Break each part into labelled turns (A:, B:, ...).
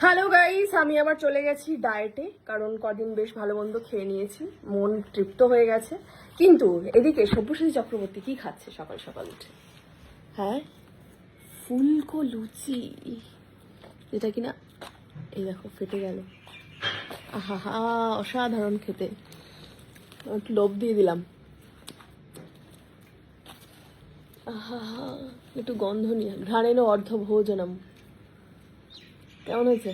A: Hello guys আমি আবার চলে গেছি ডায়েটে কারণ কদিন বেশ ভালো মন্দ খেয়ে নিয়েছি। মন তৃপ্ত হয়ে গেছে। কিন্তু এদিকে সব্যসাচী চক্রবর্তী কি খাচ্ছে? সকাল সকাল উঠে। হ্যাঁ? ফুলকো লুচি। যেটা কিনা? এই দেখো, ফেটে গেল। আহা হা অসাধারণ খেতে। একটু লোভ দিয়ে দিলাম। আহা একটু গন্ধ নিয়ে ঘ্রাণেন অর্ধ ভোজনম কেমন হয়েছে?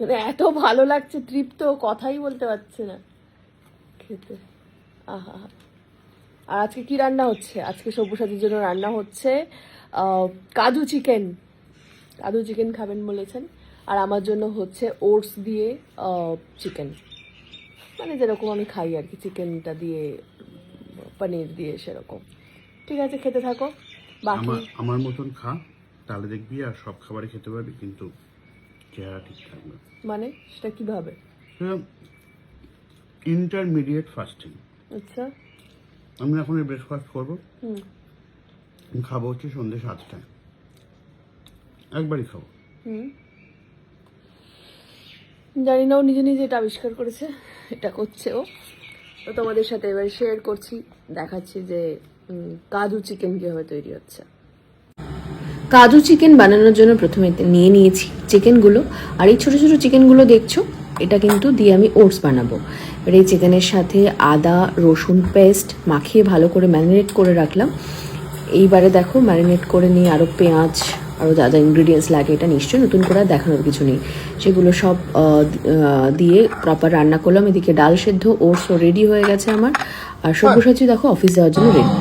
A: মানে এত ভালো লাগছে, তৃপ্ত, কথাই বলতে পারছে না। খেতে। আহা। আর আজকে কি রান্না হচ্ছে? আজকে সব্যসাচীর জন্য রান্না হচ্ছে কাজু চিকেন। কাজু চিকেন খাবেন বলেছেন। আর আমার জন্য হচ্ছে ওটস দিয়ে চিকেন। মানে যেরকম আমি খাই আর কি, চিকেনটা দিয়ে, পনির দিয়ে সেরকম। ঠিক আছে, খেতে থাকো। বাকি?
B: আমার মতন খা। তাহলে দেখবি আর সব খাবারই খেতে পারবি কিন্তু চেহারা ঠিক থাকবে
A: মানে সেটা কীভাবে?
B: ইন্টারমিডিয়েট ফাস্টিং
A: আচ্ছা।
B: আমি এখন ব্রেকফাস্ট করব।
A: হুম।
B: খাব হচ্ছে সন্ধ্যে সাতটায়। একবারই খাব।
A: হুম। জানি না ও নিজে নিজে এটা আবিষ্কার করেছে এটা করছে ও। তো তোমাদের সাথে এবার শেয়ার করছি দেখাচ্ছি যে কাজু চিকেন কীভাবে তৈরি হচ্ছে। কাজু চিকেন বানানোর জন্য প্রথমে নিয়ে নিয়েছি চিকেনগুলো। আর এই ছোটো ছোটো চিকেনগুলো দেখছ, এটা কিন্তু দিয়ে আমি ওটস বানাবো। এবার এই চিকেনের সাথে আদা, রসুন পেস্ট মাখিয়ে ভালো করে ম্যারিনেট করে রাখলাম। এইবারে দেখো ম্যারিনেট করে নিয়ে আরও পেঁয়াজ আরও যা যা ইনগ্রিডিয়েন্টস লাগে এটা নিশ্চয়ই নতুন করে দেখানোর কিছু নেই। সেগুলো সব দিয়ে প্রপার রান্না করলাম। এদিকে ডাল সেদ্ধ, ওটসও রেডি হয়ে গেছে আমার। আর সব্যসাচী দেখো অফিস যাওয়ার জন্য রেডি